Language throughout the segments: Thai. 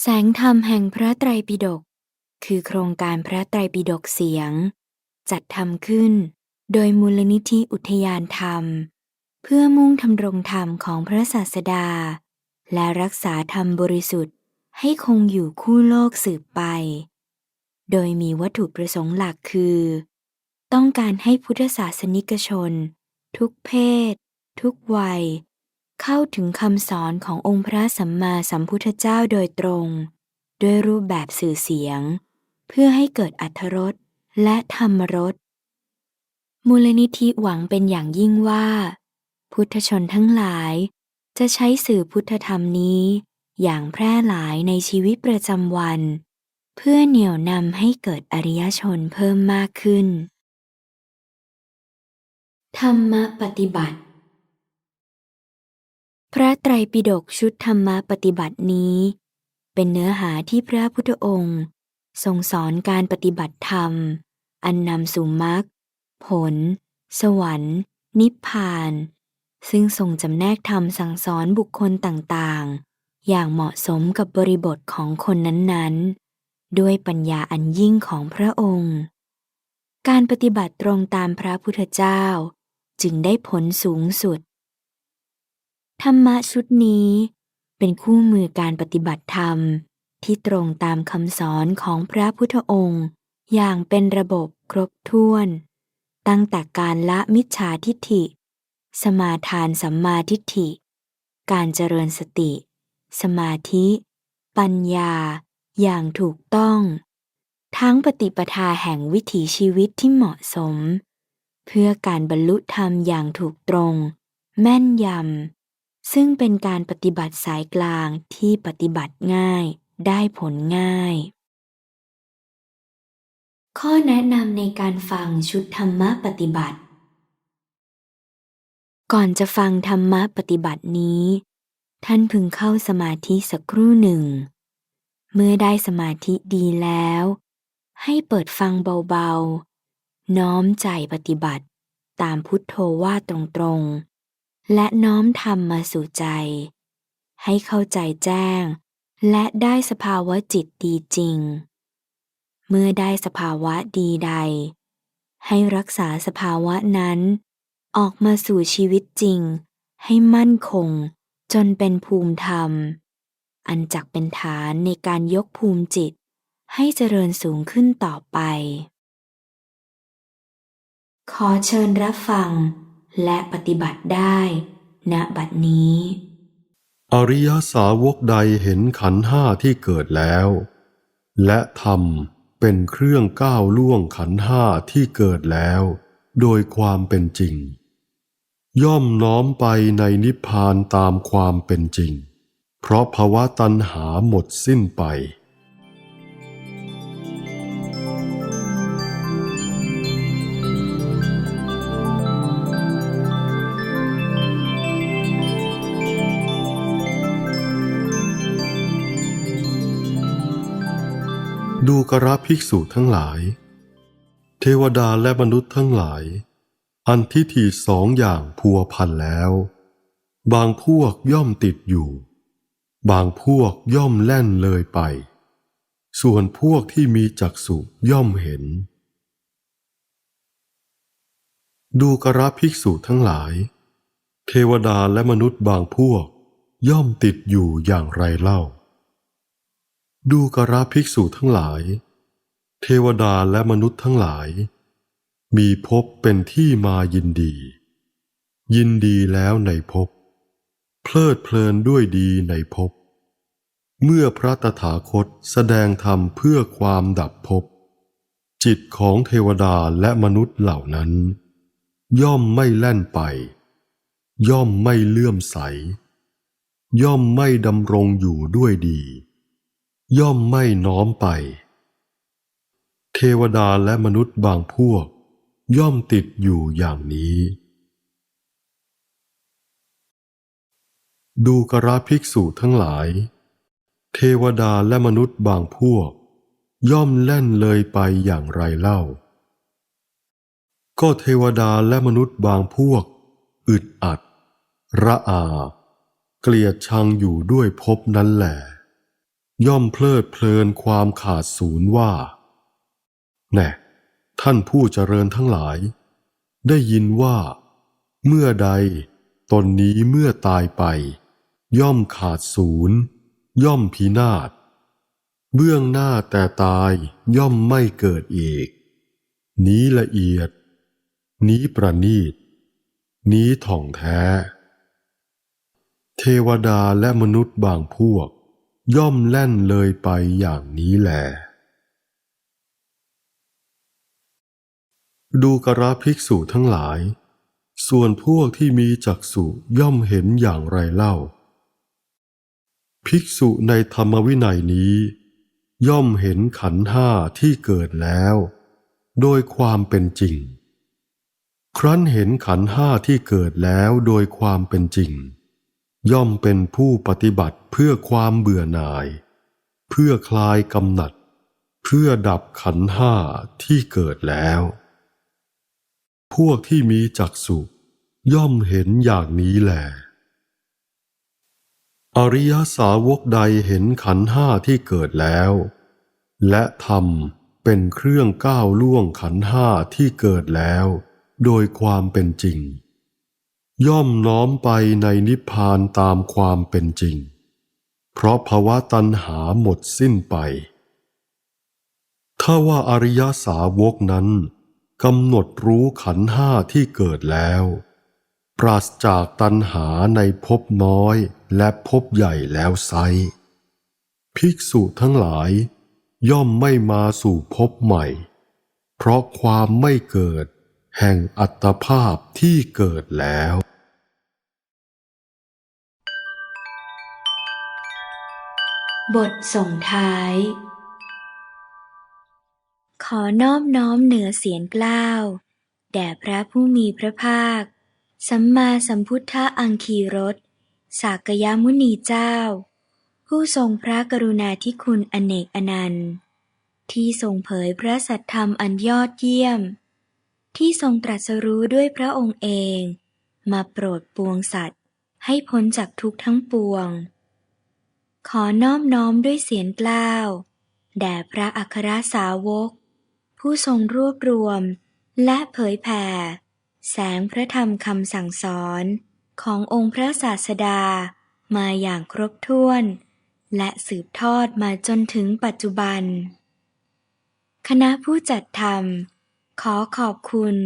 แสงธรรมแห่งพระไตรปิฎกคือโครงการพระไตรปิฎกเสียง จัดทำขึ้น โดยมูลนิธิอุทยานธรรม เพื่อมุ่งทำรงธรรมของพระศาสดา และรักษาธรรมบริสุทธิ์ให้คงอยู่คู่โลกสืบไป โดยมีวัตถุประสงค์หลักคือ ต้องการให้พุทธศาสนิกชน ทุกเพศ ทุกวัย เข้าถึงคำสอนขององค์พระสัมมาสัมพุทธเจ้าโดยตรง ด้วยรูปแบบสื่อเสียง เพื่อให้เกิดอัธรสและธรรมรสมูลนิธิหวังเป็นอย่างยิ่งว่า พุทธชนทั้งหลาย จะใช้สื่อพุทธธรรมนี้ อย่างแพร่หลายในชีวิตประจำวัน เพื่อเหนี่ยวนำให้เกิดอริยชนเพิ่มมากขึ้น ธรรมปฏิบัติ พระไตรปิฎกชุดธรรมปฏิบัตินี้ เป็นเนื้อหาที่พระพุทธองค์ ทรงสอนการปฏิบัติธรรม อันนำสู่มรรคผล สวรรค์ นิพพาน ซึ่งทรงจำแนกธรรมสั่งสอนบุคคลต่างๆ อย่างเหมาะสมกับบริบทของคนนั้นๆ ด้วยปัญญาอันยิ่งของพระองค์ การปฏิบัติตรงตามพระพุทธเจ้า จึงได้ผลสูงสุด ธรรมะชุดนี้ เป็นคู่มือการปฏิบัติธรรมที่ตรงตามคำสอนของพระพุทธองค์ อย่างเป็นระบบครบถ้วน ตั้งแต่การละมิจฉาทิฏฐิ สมาทานสัมมาทิฏฐิ การเจริญสติ สมาธิ ปัญญา อย่างถูกต้อง ทั้งปฏิปทาแห่งวิถีชีวิตที่เหมาะสม เพื่อการบรรลุธรรมอย่างถูกตรง แม่นยำ ซึ่งเป็นการปฏิบัติสายกลางที่ปฏิบัติง่าย ได้ผลง่าย ข้อแนะนำในการฟังชุดธรรมะปฏิบัติ ก่อนจะฟังธรรมะปฏิบัตินี้ ท่านพึงเข้าสมาธิสักครู่หนึ่ง เมื่อได้สมาธิดีแล้ว ให้เปิดฟังเบาๆ น้อมใจปฏิบัติ ตามพุทโธว่าตรงๆ และน้อมธรรมมาสู่ใจ ให้เข้าใจแจ้ง และได้สภาวะจิตดีจริง เมื่อได้สภาวะดีใด ให้รักษาสภาวะนั้น ออกมาสู่ชีวิตจริง ให้มั่นคง จนเป็นภูมิธรรม อันจักเป็นฐานในการยกภูมิจิต ให้เจริญสูงขึ้นต่อไป ขอเชิญรับฟัง และปฏิบัติได้ณบัดนี้ อริยสาวกใดเห็นขันห้าที่เกิดแล้ว และธรรมเป็นเครื่องก้าวล่วงขันห้าที่เกิดแล้ว โดยความเป็นจริง ย่อมน้อมไปในนิพพานตามความเป็นจริง เพราะภาวะตัณหาหมดสิ้นไป ดูกระภิกษุทั้งหลาย เทวดาและมนุษย์ทั้งหลาย อันทิฏฐิสองอย่างพัวพันแล้ว บางพวกย่อมติดอยู่ บางพวกย่อมแล่นเลยไป ส่วนพวกที่มีจักษุย่อมเห็น ดูกระภิกษุทั้งหลาย เทวดาและมนุษย์บางพวกย่อมติดอยู่อย่างไรเล่า ดูกระภิกษุทั้งหลาย เทวดาและมนุษย์ทั้งหลาย มีภพเป็นที่มายินดี ยินดีแล้วในภพเพลิดเพลินด้วยดีในภพเมื่อพระตถาคตแสดงธรรมเพื่อความดับภพจิตของเทวดาและมนุษย์เหล่านั้น ย่อมไม่แล่นไป ย่อมไม่เลื่อมใส ย่อมไม่ดำรงอยู่ด้วยดี ย่อมไม่น้อมไป เทวดาและมนุษย์บางพวก ย่อมติดอยู่อย่างนี้ ดูกระภิกษุทั้งหลาย เทวดาและมนุษย์บางพวก ย่อมแล่นเลยไปอย่างไรเล่า ก็เทวดาและมนุษย์บางพวก อึดอัด ระอา เกลียดชังอยู่ด้วยภพนั้นแหละ ย่อมเพลิดเพลินความขาดศูนย์ว่า แน่ ท่านผู้เจริญทั้งหลาย ได้ยินว่า เมื่อใดตนนี้เมื่อตายไป ย่อมขาดศูนย์ ย่อมพินาศ เบื้องหน้าแต่ตายย่อมไม่เกิดอีก นี้ละเอียด นี้ประณีต นี้ท่องแท้ เทวดาและมนุษย์บางพวก ย่อมแล่นเลยไปอย่างนี้แหลดูกระภิกษุทั้งหลาย ส่วนพวกที่มีจักษุย่อมเห็นอย่างไรเล่า ภิกษุในธรรมวินัยนี้ ย่อมเห็นขันห้าที่เกิดแล้ว โดยความเป็นจริง ครั้นเห็นขันห้าที่เกิดแล้วโดยความเป็นจริง ย่อมเป็นผู้ปฏิบัติเพื่อความเบื่อหน่าย เพื่อคลายกำหนัด เพื่อดับขันห้าที่เกิดแล้ว พวกที่มีจักษุย่อมเห็นอย่างนี้แหละอริยสาวกใดเห็นขันห้าที่เกิดแล้ว และธรรมเป็นเครื่องก้าวล่วงขันห้าที่เกิดแล้ว โดยความเป็นจริง ย่อมน้อมไปในนิพพานตามความเป็นจริง เพราะภาวะตัณหาหมดสิ้นไป ถ้าว่าอริยสาวกนั้นกำหนดรู้ขันห้าที่เกิดแล้ว ปราศจากตัณหาในภพน้อยและภพใหญ่แล้วไซภิกษุทั้งหลายย่อมไม่มาสู่ภพใหม่ เพราะความไม่เกิด แห่งอัตภาพที่เกิดแล้วบทส่งท้าย ขอนอบน้อมเหนือเสียงกล้าว แด่พระผู้มีพระภาค สัมมาสัมพุทธอังคีรสสากยมุนีเจ้า ผู้ทรงพระกรุณาธิคุณอเนกอนันต์ ที่ทรงเผยพระสัทธรรมอันยอดเยี่ยม ที่ทรงตรัสรู้ด้วยพระองค์เอง มาโปรดปวงสัตว์ ให้พ้นจากทุกทั้งปวง ขอนอบน้อมด้วยเสียงกล้าวแด่พระอัครสาวก ผู้ทรงรวบรวม และเผยแผ่ แสงพระธรรมคำสั่งสอนขององค์พระศาสดามาอย่างครบถ้วน และสืบทอดมาจนถึงปัจจุบัน คณะผู้จัดทำ ขอขอบคุณ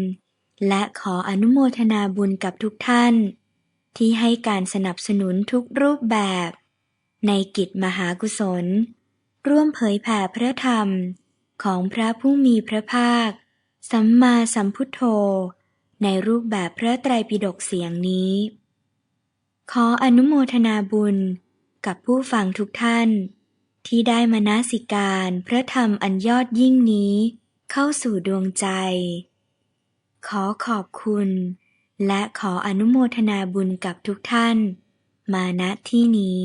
และขออนุโมทนาบุญกับทุกท่าน ที่ให้การสนับสนุนทุกรูปแบบ ในกิจมหากุศล ร่วมเผยแผ่พระธรรมของพระผู้มีพระภาค สัมมาสัมพุทโธ ในรูปแบบพระไตรปิฎกเสียงนี้ ขออนุโมทนาบุญกับผู้ฟังทุกท่าน ที่ได้มานาสิการพระธรรมอันยอดยิ่งนี้ เข้าสู่ดวงใจ ขอขอบคุณ และขออนุโมทนาบุญกับทุกท่าน มาณที่นี้